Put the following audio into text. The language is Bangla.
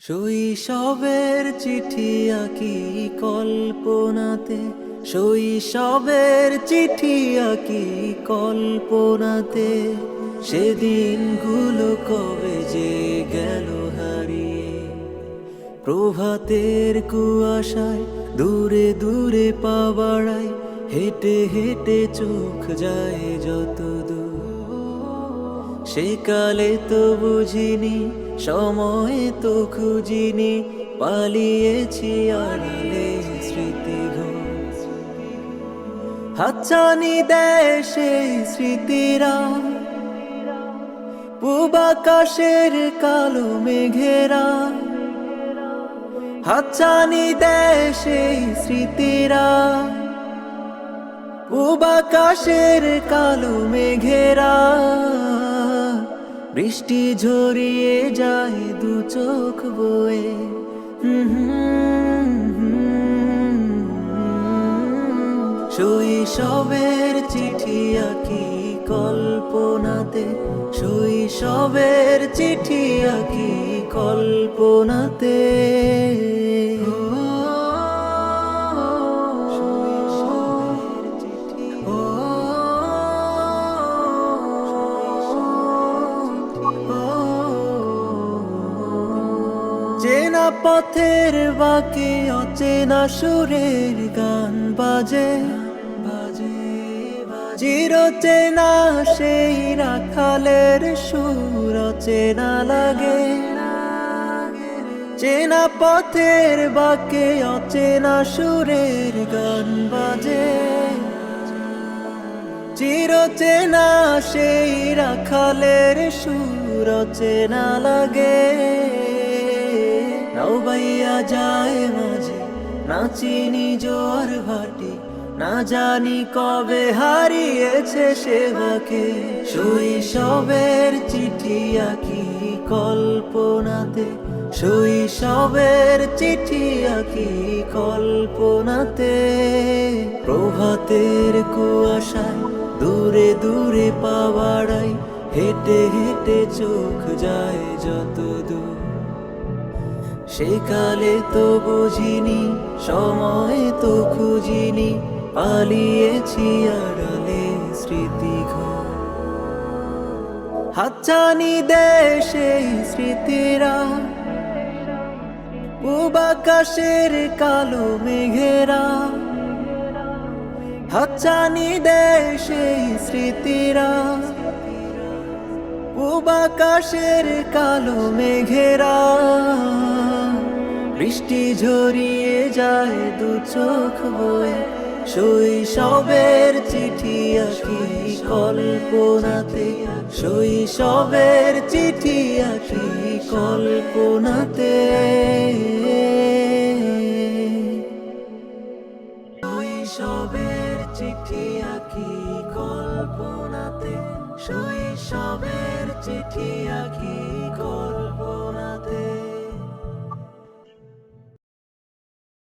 শৈশবের চিঠি আঁকি কল্পনাতে, শৈশবের চিঠি আঁকি কল্পনাতে সেদিনগুলো কবে যে গেল হারিয়ে। প্রভাতের কুয়াশায় দূরে দূরে পা বাড়ায়, হেঁটে হেঁটে চোখ যায় যত দূর সেকালে তো বুঝিনি সময় তো খুঁজিনি, পালিয়েছি আড়ালে স্মৃতি হাতছানি দেয় সেই স্মৃতিরা। পূবাকাশের কালো মেঘেরা। হাতছানি দেয় সেই স্মৃতিরা। পূবাকাশের কালো মেঘেরা। বৃষ্টি ঝরিয়ে যায় দু চোখ বয়ে। শৈশবের চিঠি আঁকি কল্পনাতে। শৈশবের চিঠি আঁকি কল্পনাতে। পথের বাকি অচেনা সুরের গান বাজে। বাজে চির চেনা সেই রাখালের সুর চেনা লাগে। চেনা পথের বাকে অচেনা সুরের গান বাজে। চির চেনা সেই রাখালের সুর চেনা লাগে। নাও যায় মাঝে। না চিনি জোয়ার ভাটি, না জানি কবে হারিয়েছে সেবাকে শৈশবের চিঠি আঁকি কল্পনাতে শৈশবের চিঠি আঁকি কল্পনাতে। প্রভাতের কুয়াশায় দূরে দূরে পাওয়াড়াই হেঁটে হেঁটে চোখ যায় যত দূর সেকালে তো বুঝিনি, সময় তো খুঁজিনি, পালিয়েছি আড়ালে স্মৃতি হাতছানি দেয় সেই স্মৃতিরা পূবাকাশের কালো মেঘেরা। হাতছানি দেয় সেই স্মৃতিরা পূবাকাশের কালো মেঘেরা। বৃষ্টি ঝরিয়ে যায় দু চোখ বয়ে। শৈশবের চিঠি আঁকি কল্পনাতে। শৈশবের চিঠি আঁকি কল্পনাতে। শৈশবের চিঠি আঁকি কল্পনাতে। শৈশবের চিঠি আঁকি